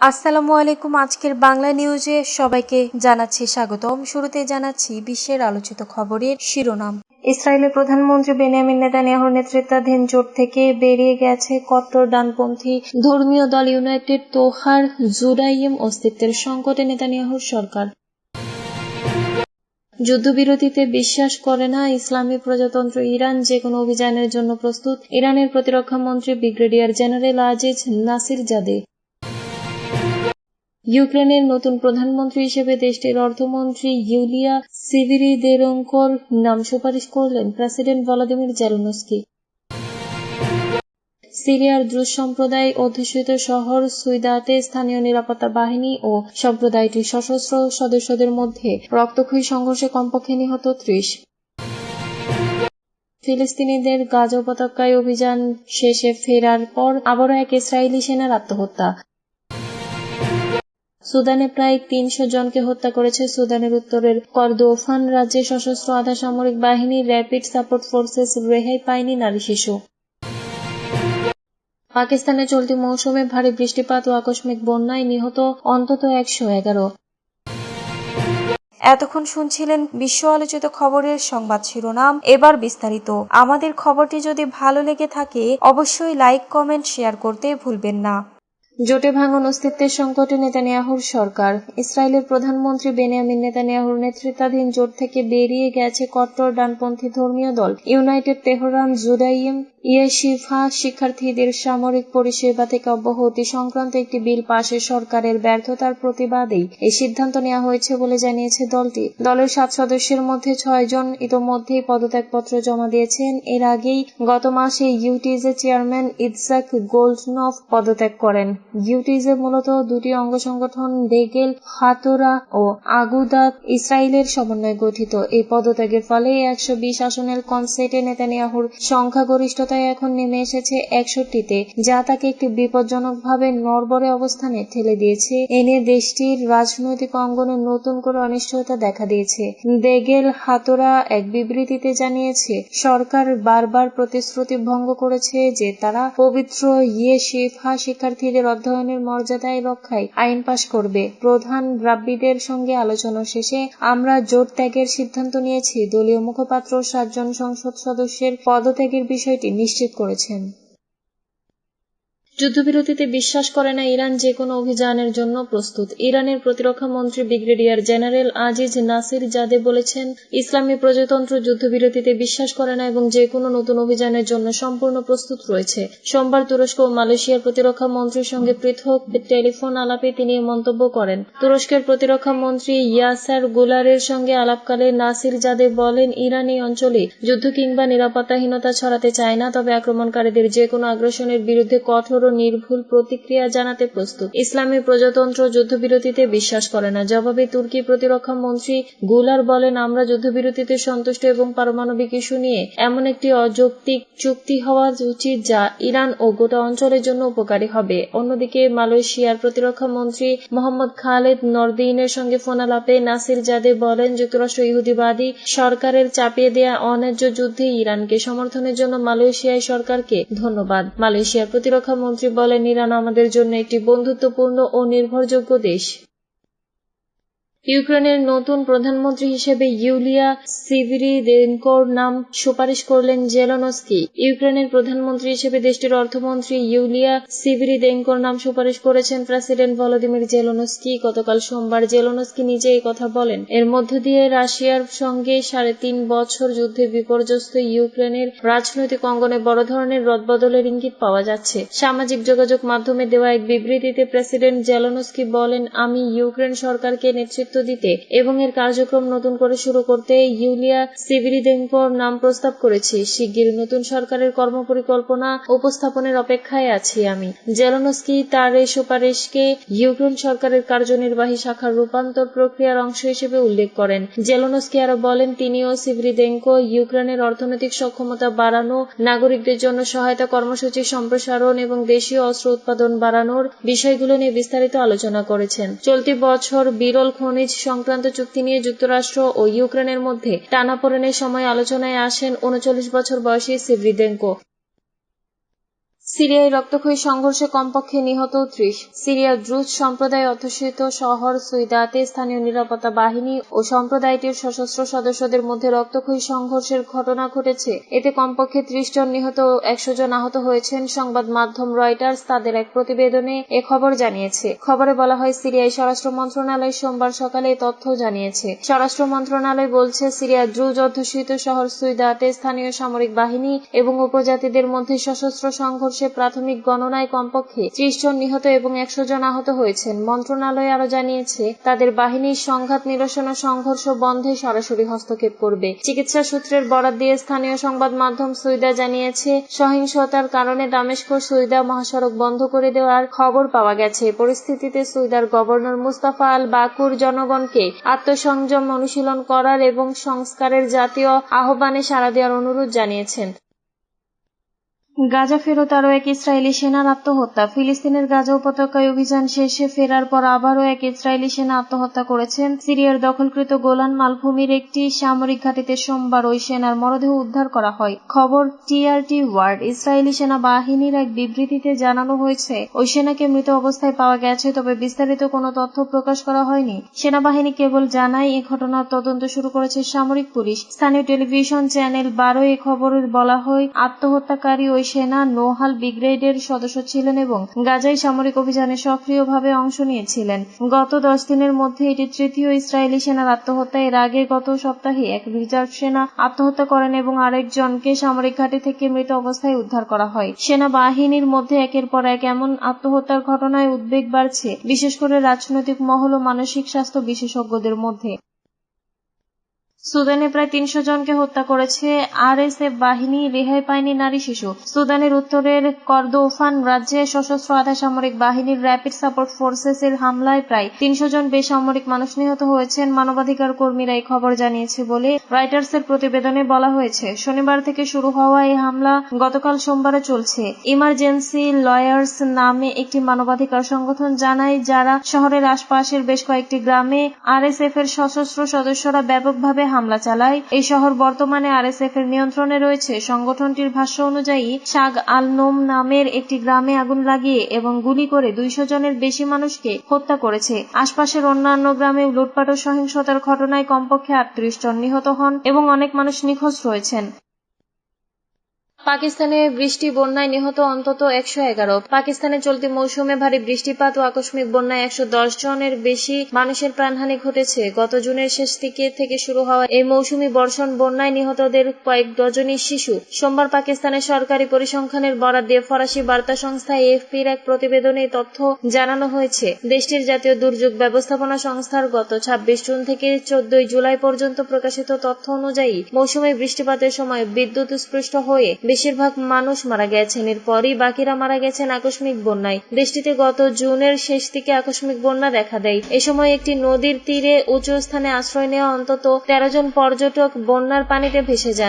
আসসালামু আলাইকুম। আজকের বাংলা নিউজে সবাইকে জানাচ্ছি স্বাগতম শুরুতে জানাচ্ছি বিশ্বের আলোচিত খবরের শিরোনাম। ইসরায়েলের প্রধানমন্ত্রী বেনিয়ামিন নেতানিয়াহুর নেতৃত্বাধীন জোট থেকে বেরিয়ে গেছে কট্টর ডানপন্থী ধর্মীয় দল ইউনাইটেড তোহার জুডাইম অস্তিত্বের সংকটে নেতানিয়াহুর সরকার। যুদ্ধবিরতিতে বিশ্বাস করে না ইসলামী প্রজাতন্ত্র ইরান। যে কোনো অভিযানের জন্য প্রস্তুত ইরানের প্রতিরক্ষা মন্ত্রী brigadier general Aziz Nasirzadeh ইউক্রেনের নতুন প্রধানমন্ত্রী হিসেবে দেশটির অর্থমন্ত্রী ইউলিয়া সিভিরিদেরঙ্কর নাম সুপারিশ করলেন প্রেসিডেন্ট ভলাদিমির জেলনস্কি। সিরিয়ার দ্রুজ সম্প্রদায় অধ্যুষিত শহর সুইদাতে স্থানীয় নিরাপত্তা বাহিনী ও সম্প্রদায়টির সশস্ত্র সদস্যদের মধ্যে রক্তক্ষয়ী সংঘর্ষে কমপক্ষে নিহত ত্রিশ। ফিলিস্তিনিদের গাজ উপত্যকায় অভিযান শেষে ফেরার পর আবারও এক ইসরায়েলি সেনার আত্মহত্যা। সুদানে প্রায় তিনশো জনকে হত্যা করেছে। সুদানের উত্তরের কর্দোফান রাজ্যে সশস্ত্র আধা সামরিক বাহিনী র্যাপিড সাপোর্ট ফোর্সেস রেহাই পায়নি নারী শিশু। পাকিস্তানে চলতি মৌসুমে ভারী বৃষ্টিপাত ও আকস্মিক বন্যায় নিহত অন্তত একশো এগারো। এতক্ষণ শুনছিলেন বিশ্ব আলোচিত খবরের সংবাদ শিরোনাম। এবার বিস্তারিত। আমাদের খবরটি যদি ভালো লেগে থাকে, অবশ্যই লাইক, কমেন্ট, শেয়ার করতে ভুলবেন না। জোটে ভাঙন অস্তিত্বের সংকটে নেতানিয়াহুর সরকার। ইসরায়েলের প্রধানমন্ত্রী বেনিয়ামিন নেতানিয়াহুর নেতৃত্বাধীন জোট থেকে বেরিয়ে গেছে কট্টর ডানপন্থী ধর্মীয় দল। ইউনাইটেড তেহরান, জুদাইম ইয়েশিফা শিক্ষার্থীদের সামরিক পরিষেবা থেকে অব্যাহতি সংক্রান্ত একটি বিল পাশে সরকারের ব্যর্থতার প্রতিবাদেই এই সিদ্ধান্ত নেওয়া হয়েছে বলে জানিয়েছে দলটি। দলের সাত সদস্যের মধ্যে ছয়জন ইতোমধ্যেই পদত্যাগপত্র জমা দিয়েছেন। এর আগেই গত মাসে ইউটিজে চেয়ারম্যান ইৎজাক গোল্ডনফ পদত্যাগ করেন। ইউটিজে মূলত দুটি অঙ্গ সংগঠন ডেগেল হাতোরা ও আগুদাত ইসরায়েলের সমন্বয়ে গঠিত। এই পদত্যাগের ফলে একশো বিশ আসনের কনসেটে নেতানিয়াহুর সংখ্যাগরিষ্ঠতায় এখন নেমে এসেছে একষট্টিতে, যা তাকে একটি বিপজ্জনকভাবে নড়বড়ে অবস্থানে ঠেলে দিয়েছে। এ নিয়ে দেশটির রাজনৈতিক অঙ্গনে নতুন করে অনিশ্চয়তা দেখা দিয়েছে। দেগেল হাতোরা এক বিবৃতিতে জানিয়েছে, সরকার বারবার প্রতিশ্রুতি ভঙ্গ করেছে যে তারা পবিত্র ইয়ে শিফা শিক্ষার্থীদের অধ্যয়নের মর্যাদায় রক্ষায় আইন পাশ করবে। প্রধান রাব্বিদের সঙ্গে আলোচনা শেষে আমরা জোট ত্যাগের সিদ্ধান্ত নিয়েছি। দলীয় মুখপাত্র সাতজন সংসদ সদস্যের পদত্যাগের বিষয়টি নিশ্চিত করেছেন। যুদ্ধবিরতিতে বিশ্বাস করে না ইরান যে কোনো অভিযানের জন্য প্রস্তুত। ইরানের প্রতিরক্ষা মন্ত্রী brigadier general Aziz Nasirzadeh বলেছেন, ইসলামী প্রজাতন্ত্র যুদ্ধবিরতিতে বিশ্বাস করে না এবং যে কোনো নতুন অভিযানের জন্য সম্পূর্ণ প্রস্তুত রয়েছে। সোমবার তুরস্ক ও মালয়েশিয়ার প্রতিরক্ষা মন্ত্রীর সঙ্গে পৃথক টেলিফোন আলাপে তিনি মন্তব্য করেন। তুরস্কের প্রতিরক্ষা মন্ত্রী ইয়াসার গুলারের সঙ্গে আলাপকালে নাসির জাদে বলেন, ইরান এই অঞ্চলে যুদ্ধ কিংবা নিরাপত্তাহীনতা ছড়াতে চায় না, তবে আক্রমণকারীদের যে কোনো আগ্রাসনের বিরুদ্ধে কঠোর নির্ভুল প্রতিক্রিয়া জানাতে প্রস্তুত। ইসলামী প্রজাতন্ত্র যুদ্ধবিরতিতে বিশ্বাস করে না। জবাবে তুর্কি প্রতিরক্ষা মন্ত্রী গুলার বলেন, আমরা যুদ্ধবিরতিতে সন্তুষ্ট এবং পারমাণবিক ইস্যু নিয়ে এমন একটি অযৌক্তিক চুক্তি হওয়া উচিত যা ইরান ও গোটা অঞ্চলের জন্য উপকারী হবে। অন্যদিকে মালয়েশিয়ার প্রতিরক্ষা মন্ত্রী মোহাম্মদ খালেদ নরদিনের সঙ্গে ফোনালাপে নাসির জাদে বলেন, যুক্তরাষ্ট্র ইহুদিবাদী সরকারের চাপিয়ে দেয়া অন্যায্য যুদ্ধে ইরানকে সমর্থনের জন্য মালয়েশিয়ায় সরকারকে ধন্যবাদ। মালয়েশিয়ার প্রতিরক্ষা মন্ত্রী বলেন ইরান আমাদের জন্য একটি বন্ধুত্বপূর্ণ ও নির্ভরযোগ্য দেশ। ইউক্রেনের নতুন প্রধানমন্ত্রী হিসেবে ইউলিয়া সিভিরি সিভিরিদেনকোর নাম সুপারিশ করলেন জেলনস্কি। ইউক্রেনের প্রধানমন্ত্রী হিসেবে দেশটির অর্থমন্ত্রী ইউলিয়া সিভিরি সিভিরিদেনকোর নাম সুপারিশ করেছেন প্রেসিডেন্ট ভলোদিমির জেলনস্কি। গতকাল সোমবার জেলনস্কি নিজে কথা বলেন। এর মধ্য দিয়ে রাশিয়ার সঙ্গে সাড়ে তিন বছর যুদ্ধে বিপর্যস্ত ইউক্রেনের রাজনৈতিক অঙ্গনে বড় ধরনের রদবদলের ইঙ্গিত পাওয়া যাচ্ছে। সামাজিক যোগাযোগ মাধ্যমে দেওয়া এক বিবৃতিতে প্রেসিডেন্ট জেলনস্কি বলেন, আমি ইউক্রেন সরকারকে নেতৃত্ব দিতে এবং এর কার্যক্রম নতুন করে শুরু করতে ইউলিয়া সিভিরিদেঙ্কোর নাম প্রস্তাব করেছি। শিগগির নতুন সরকারের কর্মপরিকল্পনা উপস্থাপনের অপেক্ষায় আছি আমি। জেলনস্কি তার এই সুপারিশকে ইউক্রেন সরকারের কার্যনির্বাহী শাখার রূপান্তর প্রক্রিয়ার অংশ হিসেবে উল্লেখ করেন। জেলনস্কি আরও বলেন, তিনিও সিভিরিদেঙ্কো ইউক্রেনের অর্থনৈতিক সক্ষমতা বাড়ানো, নাগরিকদের জন্য সহায়তা কর্মসূচি সম্প্রসারণ এবং দেশীয় অস্ত্র উৎপাদন বাড়ানোর বিষয়গুলো নিয়ে বিস্তারিত আলোচনা করেছেন। চলতি বছর বিরল খনিজ সংক্রান্ত চুক্তি নিয়ে যুক্তরাষ্ট্র ও ইউক্রেনের মধ্যে টানাপোড়েনের সময় আলোচনায় আসেন উনচল্লিশ বছর বয়সী সিভরিদেঙ্কো সিরিয়ায় রক্তক্ষয়ী সংঘর্ষে কমপক্ষে নিহত ত্রিশ। সিরিয়ার দ্রুজ সম্প্রদায় অধ্যুষিত শহর সুইদাতে স্থানীয় নিরাপত্তা বাহিনী ও সম্প্রদায়টির সশস্ত্র সদস্যদের মধ্যে রক্তক্ষয়ী সংঘর্ষের ঘটনা ঘটেছে। এতে কমপক্ষে ত্রিশ জন নিহত ও একশো জন আহত হয়েছেন, সংবাদ মাধ্যম রয়টার্স তাদের এক প্রতিবেদনে এ খবর জানিয়েছে। খবরে বলা হয়, সিরিয়ায় স্বরাষ্ট্র মন্ত্রণালয় সোমবার সকালে তথ্য জানিয়েছে। স্বরাষ্ট্র মন্ত্রণালয় বলছে, সিরিয়ার দ্রুজ অধ্যুষিত শহর সুইদাতে স্থানীয় সামরিক বাহিনী এবং উপজাতিদের মধ্যে সশস্ত্র সংঘর্ষে প্রাথমিক গণনায় কমপক্ষে ত্রিশ জন নিহত এবং একশো জন আহত হয়েছেন। মন্ত্রণালয় আরও জানিয়েছে, তাদের বাহিনীর সংঘাত নিরসন ও সংঘর্ষ বন্ধে সরাসরি হস্তক্ষেপ করবে। চিকিৎসা সূত্রের বরাত দিয়ে স্থানীয় সংবাদ মাধ্যম সুইদা জানিয়েছে, সহিংসতার কারণে দামেস্ক সুইদা মহাসড়ক বন্ধ করে দেওয়ার খবর পাওয়া গেছে। পরিস্থিতিতে সুইদার গভর্নর মুস্তাফা আল বাকুর জনগণকে আত্মসংযম অনুশীলন করার এবং সংস্কারের জাতীয় আহ্বানে সাড়া দেওয়ার অনুরোধ জানিয়েছেন। গাজা ফেরত আরও এক ইসরায়েলি সেনার আত্মহত্যা। ফিলিস্তিনের গাজা উপত্যকায় অভিযান শেষে ফেরার পর আবারও এক ইসরায়েলি সেনা আত্মহত্যা করেছেন। সিরিয়ার দখলকৃত গোলান মালভূমির একটি সামরিক ঘাঁটিতে সোমবার ওই সেনার মরদেহ উদ্ধার করা হয়। খবর টিআরটি ওয়ার্ড ইসরায়েলি সেনা বাহিনীর এক বিবৃতিতে জানানো হয়েছে, ওই সেনাকে মৃত অবস্থায় পাওয়া গেছে, তবে বিস্তারিত কোনো তথ্য প্রকাশ করা হয়নি। সেনাবাহিনী কেবল জানায়, এ ঘটনার তদন্ত শুরু করেছে সামরিক পুলিশ। স্থানীয় টেলিভিশন চ্যানেল বারো এ খবরে বলা হয়, আত্মহত্যাকারী ওই সেনা নোহাল ব্রিগেডের সদস্য ছিলেন এবং গাজায় সামরিক অভিযানে সক্রিয়ভাবে অংশ নিয়েছিলেন। গত দশ দিনের মধ্যে এটি তৃতীয় ইসরায়েলি সেনার আত্মহত্যা। এর আগে গত সপ্তাহে এক রিজার্ভ সেনা আত্মহত্যা করেন এবং আরেকজনকে সামরিক ঘাঁটি থেকে মৃত অবস্থায় উদ্ধার করা হয়। সেনাবাহিনীর মধ্যে একের পর এক এমন আত্মহত্যার ঘটনায় উদ্বেগ বাড়ছে, বিশেষ করে রাজনৈতিক মহল ও মানসিক স্বাস্থ্য বিশেষজ্ঞদের মধ্যে। সুদানে প্রায় তিনশো জনকে হত্যা করেছে আরএসএফ বাহিনী, রেহাই পায়নি নারী শিশু। সুদানের উত্তরের কর্দোফান রাজ্যে সশস্ত্র আধা সামরিক বাহিনীর র্যাপিড সাপোর্ট ফোর্সেস এর হামলায় প্রায় তিনশো জন বেসামরিক মানুষ নিহত হয়েছেন, মানবাধিকার কর্মীরা এই খবর জানিয়েছে বলে রয়টার্স এর প্রতিবেদনে বলা হয়েছে। শনিবার থেকে শুরু হওয়া এই হামলা গতকাল সোমবারে চলছে। ইমার্জেন্সি লয়ার্স নামে একটি মানবাধিকার সংগঠন জানায়, যারা শহরের আশপাশের বেশ কয়েকটি গ্রামে আর আরএসএফ এর সশস্ত্র সদস্যরা ব্যাপকভাবে হামলা চালায়। এই শহর বর্তমানে আরএসএফ এর নিয়ন্ত্রণে রয়েছে। সংগঠনটির ভাষ্য অনুযায়ী, শাগ আল নোম নামের একটি গ্রামে আগুন লাগিয়ে এবং গুলি করে দুইশো জনের বেশি মানুষকে হত্যা করেছে। আশপাশের অন্যান্য গ্রামে লুটপাট ও সহিংসতার ঘটনায় কমপক্ষে আটত্রিশ জন নিহত হন এবং অনেক মানুষ নিখোঁজ রয়েছেন। পাকিস্তানে বৃষ্টি, বন্যায় নিহত অন্তত একশো এগারো। পাকিস্তানে চলতি মৌসুমে ভারী বৃষ্টিপাত ও আকস্মিক বন্যায় একশো দশ জনের বেশি মানুষের প্রাণহানি ঘটেছে। গত জুনের শেষ দিকে থেকে শুরু হওয়া এই মৌসুমী বর্ষণ বন্যায় নিহতদের কয়েক ডজনই শিশু। সোমবার পাকিস্তানের সরকারি পরিসংখ্যানের বরাদ দিয়ে ফরাসি বার্তা সংস্থা এএফপির এক প্রতিবেদনে তথ্য জানানো হয়েছে। দেশটির জাতীয় দুর্যোগ ব্যবস্থাপনা সংস্থার গত ছাব্বিশ জুন থেকে চোদ্দই জুলাই পর্যন্ত প্রকাশিত তথ্য অনুযায়ী মৌসুমী বৃষ্টিপাতের সময় বিদ্যুৎ স্পৃষ্ট হয়ে বেশিরভাগ মানুষ মারা গেছেন। এরপরই বাকিরা মারা গেছেন আকস্মিক বন্যায়। দেশটিতে গত জুনের শেষ দিকে আকস্মিক বন্যা দেখা দেয়। এ সময় একটি নদীর তীরে উঁচু স্থানে আশ্রয় নেওয়া অন্তত তেরো জন পর্যটক বন্যার পানিতে ভেসে যান।